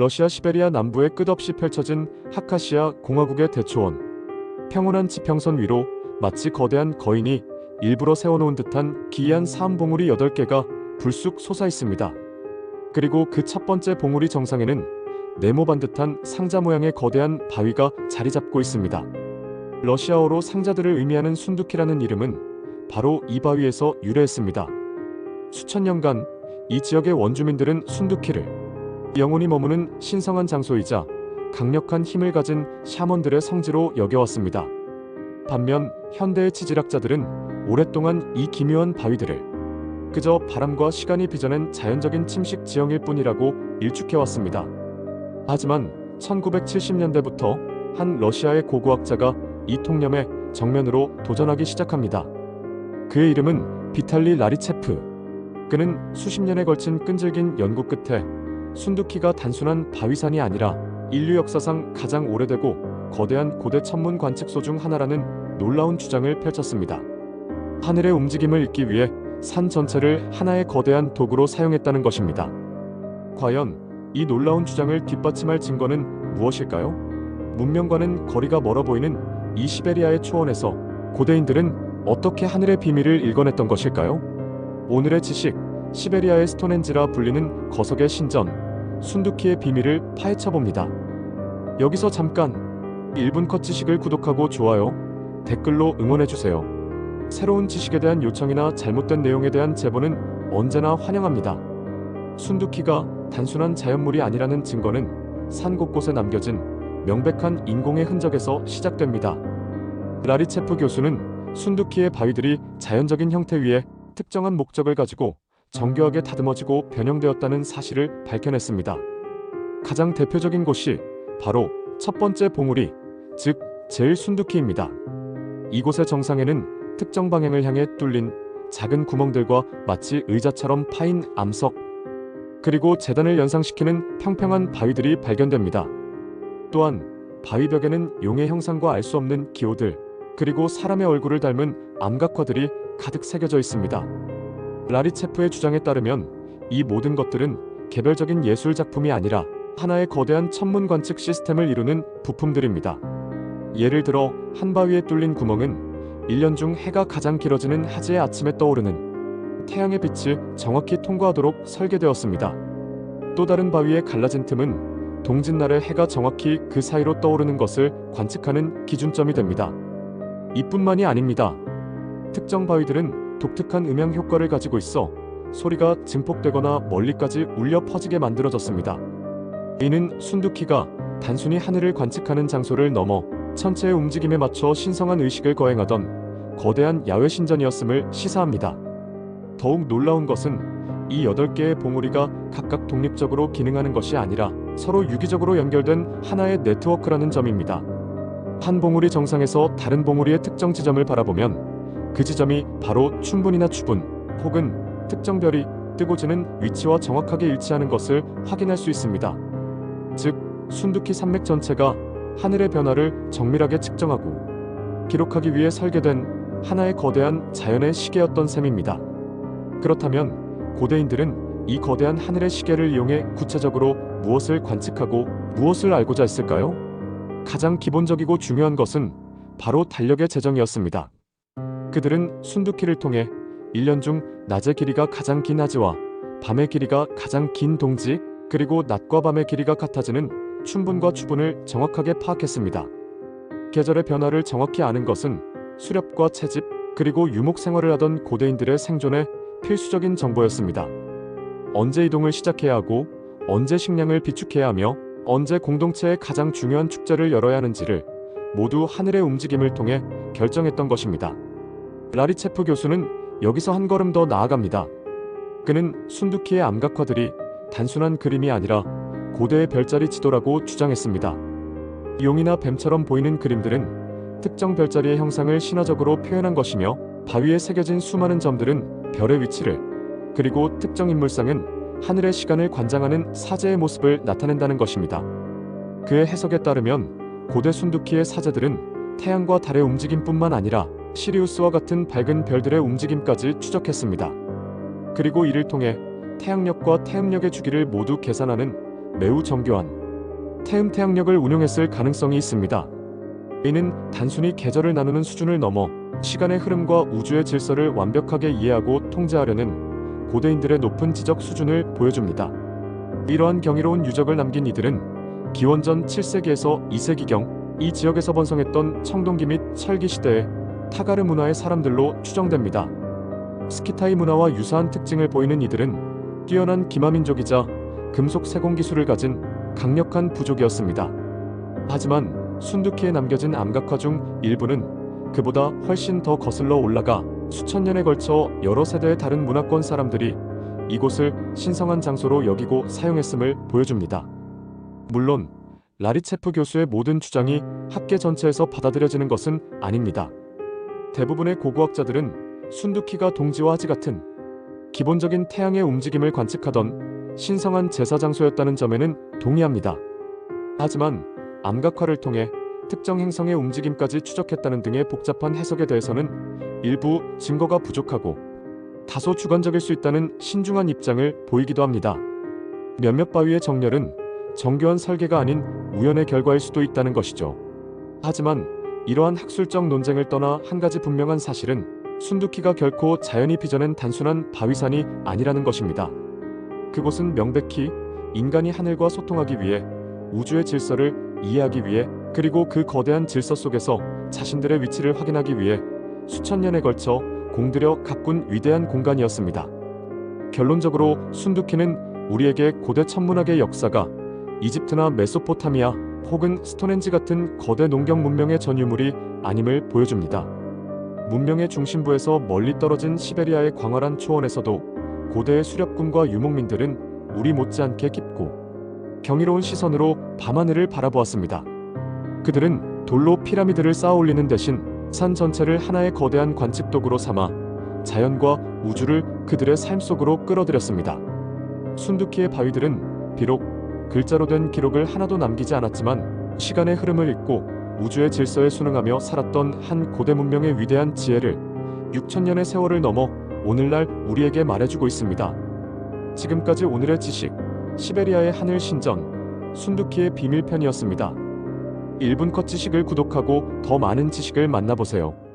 러시아 시베리아 남부에 끝없이 펼쳐진 하카시아 공화국의 대초원. 평온한 지평선 위로 마치 거대한 거인이 일부러 세워놓은 듯한 기이한 사암봉우리 8개가 불쑥 솟아 있습니다. 그리고 그 첫 번째 봉우리 정상에는 네모 반듯한 상자 모양의 거대한 바위가 자리 잡고 있습니다. 러시아어로 상자들을 의미하는 순두키라는 이름은 바로 이 바위에서 유래했습니다. 수천 년간 이 지역의 원주민들은 순두키를 영혼이 머무는 신성한 장소이자 강력한 힘을 가진 샤먼들의 성지로 여겨왔습니다. 반면 현대의 지질학자들은 오랫동안 이 기묘한 바위들을 그저 바람과 시간이 빚어낸 자연적인 침식 지형일 뿐이라고 일축해왔습니다. 하지만 1970년대부터 한 러시아의 고고학자가 이 통념에 정면으로 도전하기 시작합니다. 그의 이름은 비탈리 라리체프. 그는 수십 년에 걸친 끈질긴 연구 끝에 순두키가 단순한 바위산이 아니라 인류 역사상 가장 오래되고 거대한 고대 천문 관측소 중 하나라는 놀라운 주장을 펼쳤습니다. 하늘의 움직임을 읽기 위해 산 전체를 하나의 거대한 도구로 사용했다는 것입니다. 과연 이 놀라운 주장을 뒷받침할 증거는 무엇일까요? 문명과는 거리가 멀어 보이는 이 시베리아의 초원에서 고대인들은 어떻게 하늘의 비밀을 읽어냈던 것일까요? 오늘의 지식, 시베리아의 스톤헨지라 불리는 거석의 신전, 순두키의 비밀을 파헤쳐 봅니다. 여기서 잠깐 1분 컷 지식을 구독하고 좋아요, 댓글로 응원해 주세요. 새로운 지식에 대한 요청이나 잘못된 내용에 대한 제보는 언제나 환영합니다. 순두키가 단순한 자연물이 아니라는 증거는 산 곳곳에 남겨진 명백한 인공의 흔적에서 시작됩니다. 라리체프 교수는 순두키의 바위들이 자연적인 형태 위에 특정한 목적을 가지고 정교하게 다듬어지고 변형되었다는 사실을 밝혀냈습니다. 가장 대표적인 곳이 바로 첫 번째 봉우리, 즉 제일 순두키입니다. 이곳의 정상에는 특정 방향을 향해 뚫린 작은 구멍들과 마치 의자처럼 파인 암석, 그리고 재단을 연상시키는 평평한 바위들이 발견됩니다. 또한 바위벽에는 용의 형상과 알 수 없는 기호들, 그리고 사람의 얼굴을 닮은 암각화들이 가득 새겨져 있습니다. 라리체프의 주장에 따르면 이 모든 것들은 개별적인 예술 작품이 아니라 하나의 거대한 천문 관측 시스템을 이루는 부품들입니다. 예를 들어 한 바위에 뚫린 구멍은 1년 중 해가 가장 길어지는 하지의 아침에 떠오르는 태양의 빛을 정확히 통과하도록 설계되었습니다. 또 다른 바위에 갈라진 틈은 동짓날의 해가 정확히 그 사이로 떠오르는 것을 관측하는 기준점이 됩니다. 이뿐만이 아닙니다. 특정 바위들은 독특한 음향 효과를 가지고 있어 소리가 증폭되거나 멀리까지 울려 퍼지게 만들어졌습니다. 이는 순두키가 단순히 하늘을 관측하는 장소를 넘어 천체의 움직임에 맞춰 신성한 의식을 거행하던 거대한 야외 신전이었음을 시사합니다. 더욱 놀라운 것은 이 8개의 봉우리가 각각 독립적으로 기능하는 것이 아니라 서로 유기적으로 연결된 하나의 네트워크라는 점입니다. 한 봉우리 정상에서 다른 봉우리의 특정 지점을 바라보면 그 지점이 바로 춘분이나 추분 혹은 특정 별이 뜨고 지는 위치와 정확하게 일치하는 것을 확인할 수 있습니다. 즉, 순두키 산맥 전체가 하늘의 변화를 정밀하게 측정하고 기록하기 위해 설계된 하나의 거대한 자연의 시계였던 셈입니다. 그렇다면 고대인들은 이 거대한 하늘의 시계를 이용해 구체적으로 무엇을 관측하고 무엇을 알고자 했을까요? 가장 기본적이고 중요한 것은 바로 달력의 재정이었습니다. 그들은 순두키를 통해 1년 중 낮의 길이가 가장 긴 하지와 밤의 길이가 가장 긴 동지 그리고 낮과 밤의 길이가 같아지는 춘분과 추분을 정확하게 파악했습니다. 계절의 변화를 정확히 아는 것은 수렵과 채집 그리고 유목 생활을 하던 고대인들의 생존에 필수적인 정보였습니다. 언제 이동을 시작해야 하고 언제 식량을 비축해야 하며 언제 공동체의 가장 중요한 축제를 열어야 하는지를 모두 하늘의 움직임을 통해 결정했던 것입니다. 라리체프 교수는 여기서 한 걸음 더 나아갑니다. 그는 순두키의 암각화들이 단순한 그림이 아니라 고대의 별자리 지도라고 주장했습니다. 용이나 뱀처럼 보이는 그림들은 특정 별자리의 형상을 신화적으로 표현한 것이며 바위에 새겨진 수많은 점들은 별의 위치를 그리고 특정 인물상은 하늘의 시간을 관장하는 사제의 모습을 나타낸다는 것입니다. 그의 해석에 따르면 고대 순두키의 사제들은 태양과 달의 움직임뿐만 아니라 시리우스와 같은 밝은 별들의 움직임까지 추적했습니다. 그리고 이를 통해 태양력과 태음력의 주기를 모두 계산하는 매우 정교한 태음 태양력을 운용했을 가능성이 있습니다. 이는 단순히 계절을 나누는 수준을 넘어 시간의 흐름과 우주의 질서를 완벽하게 이해하고 통제하려는 고대인들의 높은 지적 수준을 보여줍니다. 이러한 경이로운 유적을 남긴 이들은 기원전 7세기에서 2세기경 이 지역에서 번성했던 청동기 및 철기 시대의 타가르 문화의 사람들로 추정됩니다. 스키타이 문화와 유사한 특징을 보이는 이들은 뛰어난 기마민족이자 금속 세공 기술을 가진 강력한 부족이었습니다. 하지만 순두키에 남겨진 암각화 중 일부는 그보다 훨씬 더 거슬러 올라가 수천 년에 걸쳐 여러 세대의 다른 문화권 사람들이 이곳을 신성한 장소로 여기고 사용했음을 보여줍니다. 물론 라리체프 교수의 모든 주장이 학계 전체에서 받아들여지는 것은 아닙니다. 대부분의 고고학자들은 순두키가 동지와 하지 같은 기본적인 태양의 움직임을 관측하던 신성한 제사 장소였다는 점에는 동의합니다. 하지만 암각화를 통해 특정 행성의 움직임까지 추적했다는 등의 복잡한 해석에 대해서는 일부 증거가 부족하고 다소 주관적일 수 있다는 신중한 입장을 보이기도 합니다. 몇몇 바위의 정렬은 정교한 설계가 아닌 우연의 결과일 수도 있다는 것이죠. 하지만 이러한 학술적 논쟁을 떠나 한 가지 분명한 사실은 순두키가 결코 자연이 빚어낸 단순한 바위산이 아니라는 것입니다. 그곳은 명백히 인간이 하늘과 소통하기 위해 우주의 질서를 이해하기 위해 그리고 그 거대한 질서 속에서 자신들의 위치를 확인하기 위해 수천 년에 걸쳐 공들여 가꾼 위대한 공간이었습니다. 결론적으로 순두키는 우리에게 고대 천문학의 역사가 이집트나 메소포타미아 혹은 스톤헨지 같은 거대 농경 문명의 전유물이 아님을 보여줍니다. 문명의 중심부에서 멀리 떨어진 시베리아의 광활한 초원에서도 고대의 수렵군과 유목민들은 우리 못지않게 깊고 경이로운 시선으로 밤하늘을 바라보았습니다. 그들은 돌로 피라미드를 쌓아 올리는 대신 산 전체를 하나의 거대한 관측도구로 삼아 자연과 우주를 그들의 삶 속으로 끌어들였습니다. 순두키의 바위들은 비록 글자로 된 기록을 하나도 남기지 않았지만 시간의 흐름을 읽고 우주의 질서에 순응하며 살았던 한 고대 문명의 위대한 지혜를 6천년의 세월을 넘어 오늘날 우리에게 말해주고 있습니다. 지금까지 오늘의 지식, 시베리아의 하늘 신전, 순두키의 비밀편이었습니다. 1분 컷 지식을 구독하고 더 많은 지식을 만나보세요.